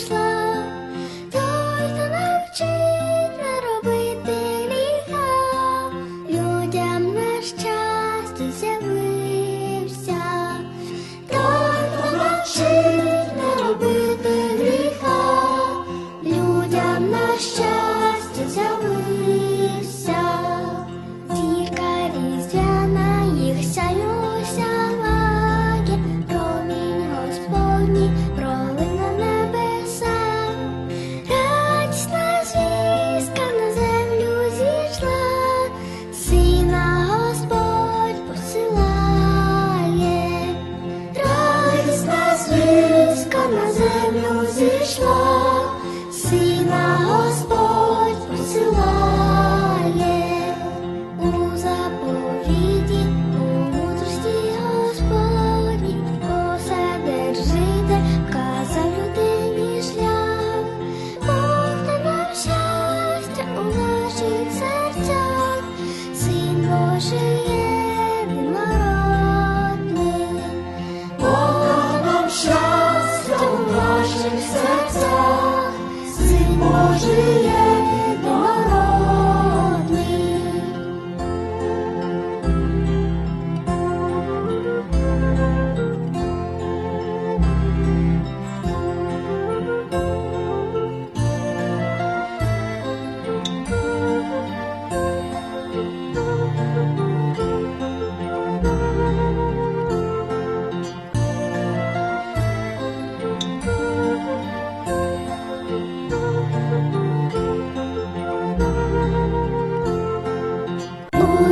прийшла, той хто навчить не робити гріха, людям на щастя з'явився, той, хто навчить не робити гріха, людям на щастя.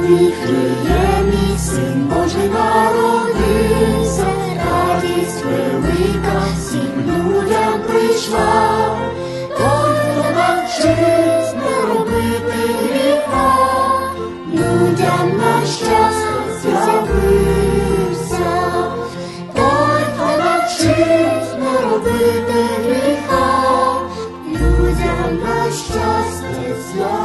Вітріє мій син Божий народився, радість велика всім людям прийшла, Той навчись не робити гріха, людям на щастя з'явився, той хто навчись не робити гріха, людям на щастя з'явився.